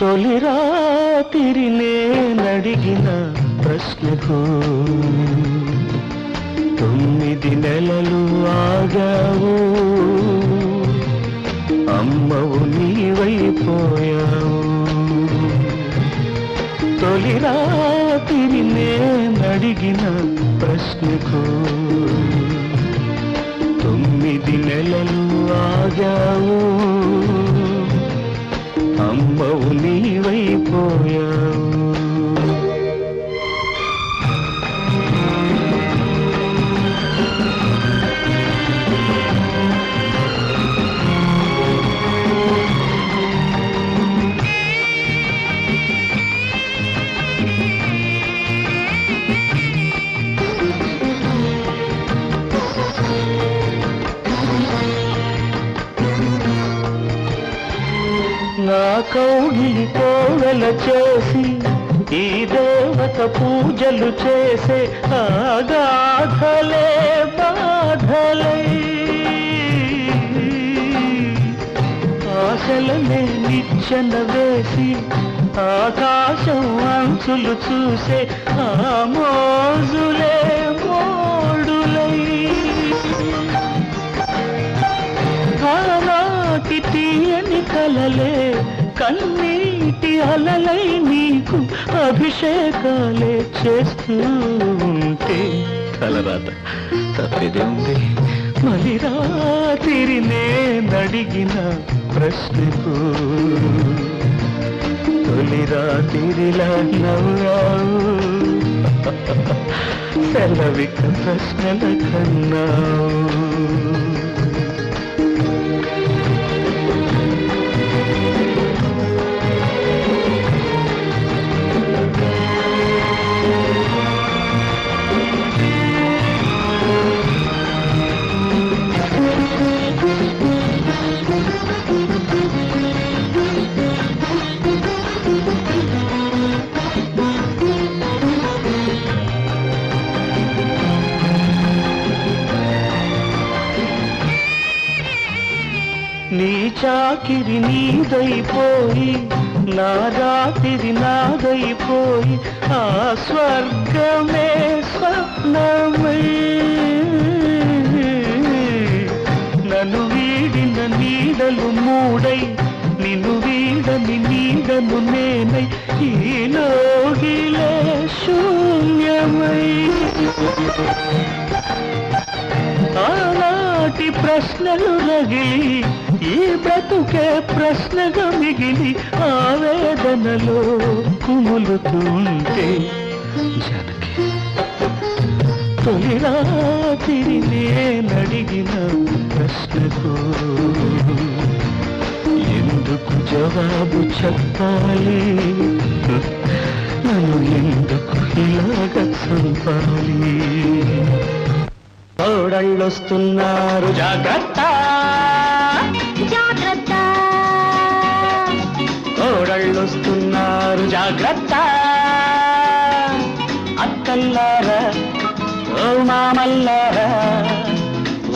తొలి రాత్రి నేనడిగిన ప్రశ్నకు తొమ్మిది నెలలు ఆగావు. అమ్మవు నీవైపోయావు. తొలి రాత్రి నేనడిగిన ప్రశ్నకు తొమ్మిది నెలలు ఆగావు. అమ్మవు నీవైపోయావు కౌగిలి కోవెల చేసి ఈ దేవత పూజలు చేసే ఆగాధలే బాధలే. ఆశలనే నిచ్చెన వేసి ఆకాశం అంచులు చూసే ఆ మోజులే మోడులై తీయని కలలే కన్నీటి అలలై నీకు అభిషేకాలే చేస్తూ ఉంటే తలరాత తప్పిదే ఉంది మళ్ళీ రాత్రి నేనడిగిన ప్రశ్నకు. తొలి రాత్రిలా నవ్వావు. సెలవిక ప్రశ్నల కన్నావు. నీ చాకిరి నీదైపోయి నా రాత్రి నాదైపోయి ఆ స్వర్గమే స్వప్నమే. నన్ను వీడిన నీడలు మూడై నిన్ను వీడని నీడను నేనై ఈ లోగిలే శూన్యమై. ప్రశ్నలు రగిలి ఈ బ్రతుకే ప్రశ్నగా మిగిలి ఆవేదనలో కుములుతుంటే జనకి తొలి రాత్రి నేనడిగిన ప్రశ్నకు ఎందుకు జవాబు చెప్పాలి? నన్ను ఎందుకు ఇలాగ చంపాలి? కోడళ్ళొస్తున్నారు జాగ్రత్త. జాగ్రత్త. కోడళ్ళొస్తున్నారు. జాగ్రత్త. అక్కల్లారా ఓ మామల్లారా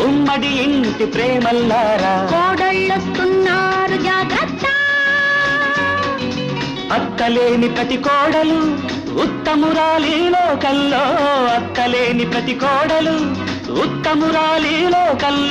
ఉమ్మడి ఇంటి ప్రేమల్లారా కోడళ్ళొస్తున్నారు. జాగ్రత్త. అక్కలేని ప్రతి కోడలు ఉత్తమురాలి లోకల్లో అక్కలేని ప్రతి కోడలు. ఉత్తమురాలి లోకల్లో